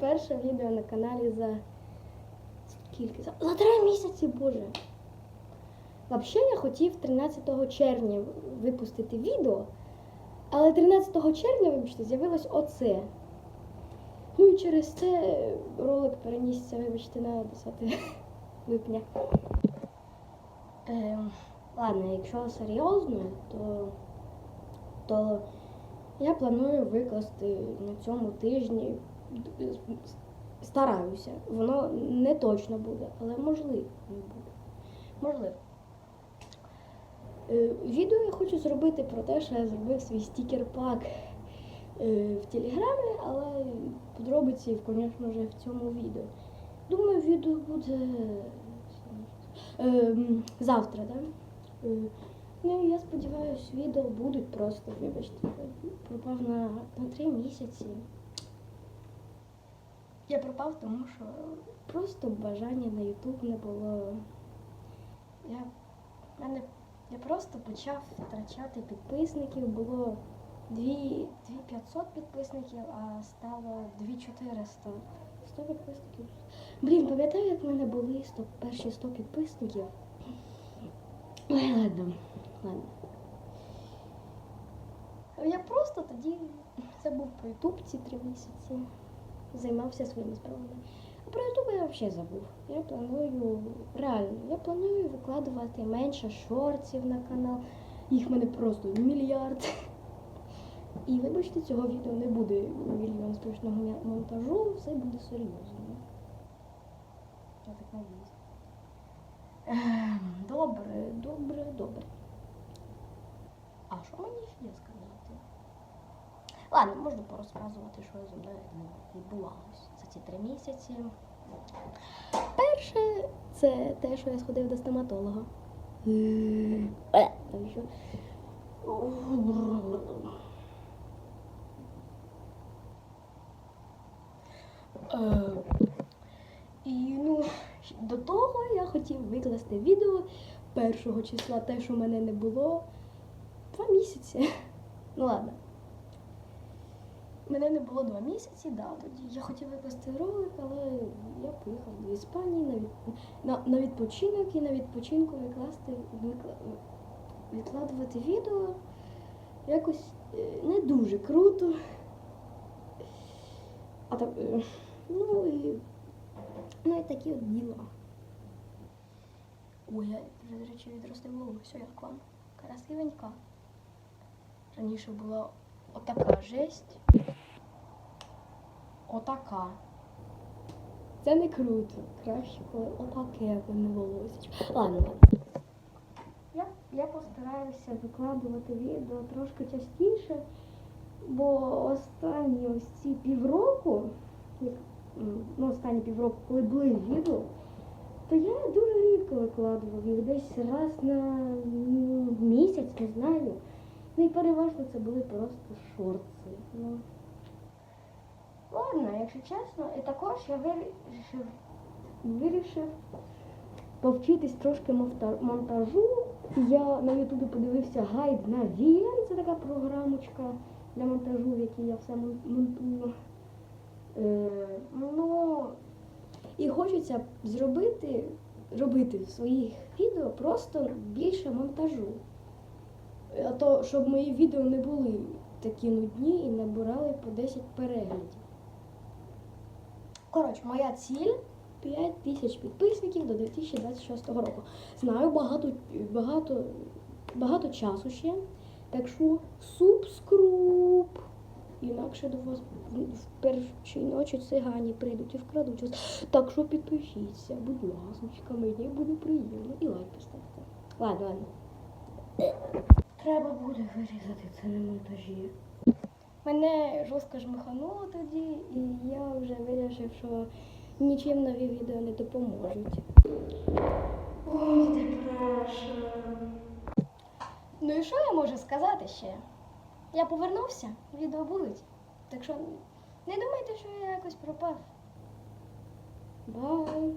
перше відео на каналі за скільки? За, три місяці, боже. Взагалі я хотів 13 червня випустити відео, але 13 червня, вибачте, з'явилось оце. Ну і через це ролик перенісся, вибачте, на 10 липня. Ем, ладно, якщо серйозно, то, то я планую викласти на цьому тижні. Стараюся. Воно не точно буде, але можливо буде. Можливо. Е, Відео я хочу зробити про те, що я зробив свій стікер-пак е, в Телеграмі, але подробиці, звісно вже в цьому відео. Думаю, відео буде е, завтра, так? Ну, я сподіваюся, відео будуть просто, вибачте, пропав на, на три місяці. Я пропав, тому що просто бажання на Ютуб не було. Я, мене, я просто почав втрачати підписників. Було 2500 підписників, а стало 2400. 100 підписників. Блін, пам'ятаю, як в мене були 100, перші 100 підписників. Ой, ладно, ладно. Я просто тоді забув про Ютуб ці три місяці. Займався своїми справами. А про Ютуб я взагалі забув. Я планую, реально, я планую викладувати менше шортів на канал. Їх мене просто мільярд. І вибачте, цього відео не буде мільйон мя- монтажу, все буде серйозно. Я так. Ем, Добре, добре, добре. А що мені ще сказати? Ладно, можна порозказувати, що зі мною відбувалося за ці три місяці. Перше, це те, що я сходив до стоматолога. Е, там що? Е, І ну, до того я хотів викласти відео першого числа, те, що в мене не було. Два місяці. Ну ладно. Мене не було два місяці, да, тоді я хотів викласти ролик, але я поїхав до Іспанії на, від... на, на відпочинок і на відпочинку викласти, викла... відкладувати відео якось е, не дуже круто. А так, е, ну і, ну і такі от діла. Ой, я вже, до речі, відростив волосся, як вам. Красивенька. Раніше була отака жесть. Отака. Це не круто. Краще, коли отаке в мене волосся. Ладно, ладно. Я, я постараюся викладувати відео трошки частіше, бо останні ось ці півроку, ну останні півроку, коли були відео, то я дуже рідко викладував їх десь раз на м, місяць, не знаю. Ну і переважно це були просто шорти. Ну. Ладно, якщо чесно, і також я вирішив, вирішив повчитись трошки монтажу. Я на Ютубі подивився гайд на VN, це така програмочка для монтажу, в якій я все монтую. Е, ну, і хочеться зробити, робити в своїх відео просто більше монтажу. А то, щоб мої відео не були такі нудні і набирали по 10 переглядів. Коротше, моя ціль 5 тисяч підписників до 2026 року. Знаю багато, багато, багато часу ще. Так що субскруп. Інакше до вас в першій ночі цигані прийдуть і вкрадуть вас. Так що підпишіться, будь ласка, мені буде приємно. І лайк поставте. Ладно, ладно. Треба буде вирізати це на монтажі. Мене жорстко жмихануло тоді, і я вже вирішив, що нічим нові відео не допоможуть. Ой, депреша. Ну і що я можу сказати ще? Я повернувся, відео будуть. Так що не думайте, що я якось пропав. Бай.